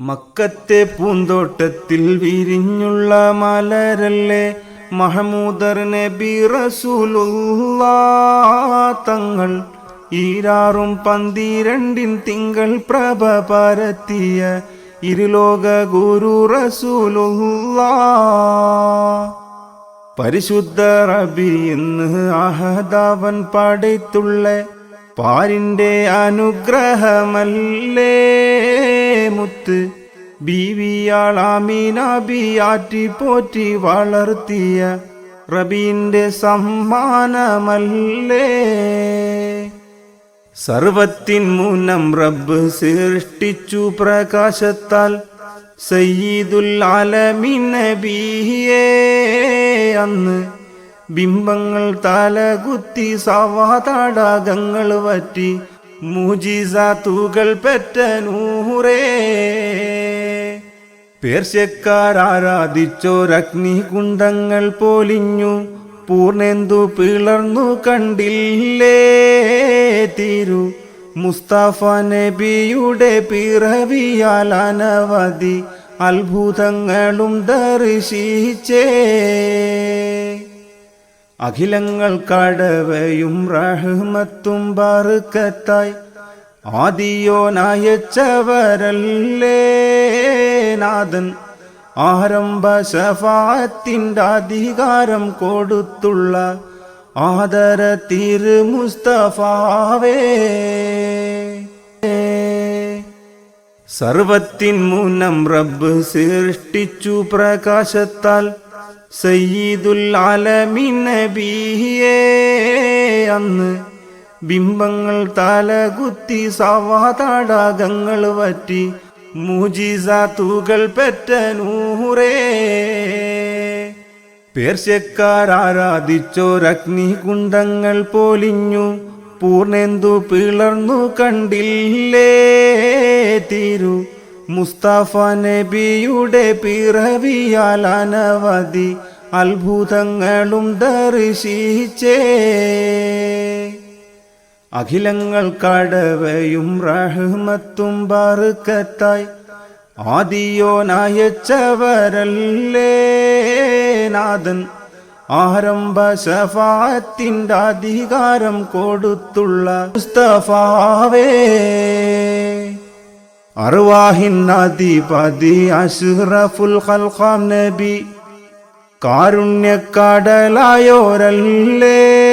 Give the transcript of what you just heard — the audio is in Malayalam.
മക്കത്തെ പൂന്തോട്ടത്തിൽ വിരിഞ്ഞുള്ള മലരല്ലേ? മഹമൂദർ നബി റസൂലുള്ള തങ്ങൾ ഈരാറും പന്തിരണ്ടിൻ തിങ്കൾ പ്രഭ പരത്തിയ ഇരുലോക ഗുരു റസൂലുള്ള. പരിശുദ്ധ റബി എന്ന് അഹദാവൻ പടയ്ത്തുള്ള. പാരിന്റെ അനുഗ്രഹമല്ലേ മുത്ത്. ബീവിയാളാമീനാബിയാറ്റി പോറ്റി വളർത്തിയ റബീന്റെ സമ്മാനമല്ലേ. സർവത്തിൻ മൂനം റബ്ബ് സൃഷ്ടിച്ചു പ്രകാശത്താൽ സയ്യിദുൽ ആലമീൻ നബിയേ അന്ന് ബിംബങ്ങൾ തലകുത്തി സവാതാടകങ്ങൾ വറ്റി മുജിസാത്തുകൾ പെറ്റ നൂറേ. പേർഷ്യക്കാരാരാധിച്ചോരഗ്നി കുണ്ടങ്ങൾ പോലിഞ്ഞു പൂർണെന്തു പിളർന്നു കണ്ടില്ലേ തീരു. മുസ്തഫ നബിയുടെ പിറവിയാൽ അനവധി അത്ഭുതങ്ങളും ദർശിച്ചേ. അഖിലങ്ങൾ കടവയും റഹ്മത്തും ബറുക്കത്തായി ആദിയോനയച്ചവരല്ലേ നാഥൻ? ആരംഭ ശഫാത്തിന്റെ അധികാരം കൊടുത്തുള്ള ആദര തിരു മുസ്തഫാവേ. സർവത്തിൻ മൂനം റബ്ബ് സൃഷ്ടിച്ചു പ്രകാശത്താൽ സയ്യിദുൽ ആലമീൻ നബിയെ. അന്ന് ബിംബങ്ങൾ തലകുത്തി സവാതാടകങ്ങൾ വറ്റി മുജിസാത്തുകൾ പെറ്റ നൂറേ. പേർശ്യക്കാരാധിച്ചോരഗ്നി കുണ്ടങ്ങൾ പോലിഞ്ഞു പൂർണെന്തു പിളർന്നു കണ്ടില്ലേ തീരു. മുസ്തഫ നബിയുടെ പിറവിയാൽ അനവധി അത്ഭുതങ്ങളും ദർശിച്ചേ. അഖിലങ്ങൾ കടവയും റഹ്മത്തും ബറുക്കത്തായി ആദിയോനയച്ചവരല്ലേ നാഥൻ. ആരംഭ ശഫാത്തിന്റെ അധികാരം കൊടുത്തുള്ള മുസ്തഫാവേ. അറുവാഹിൻ പതി അഷ്റഫുൽ ഖൽഖാം നബി. കാരുണ്യക്കടലായോരല്ലേ?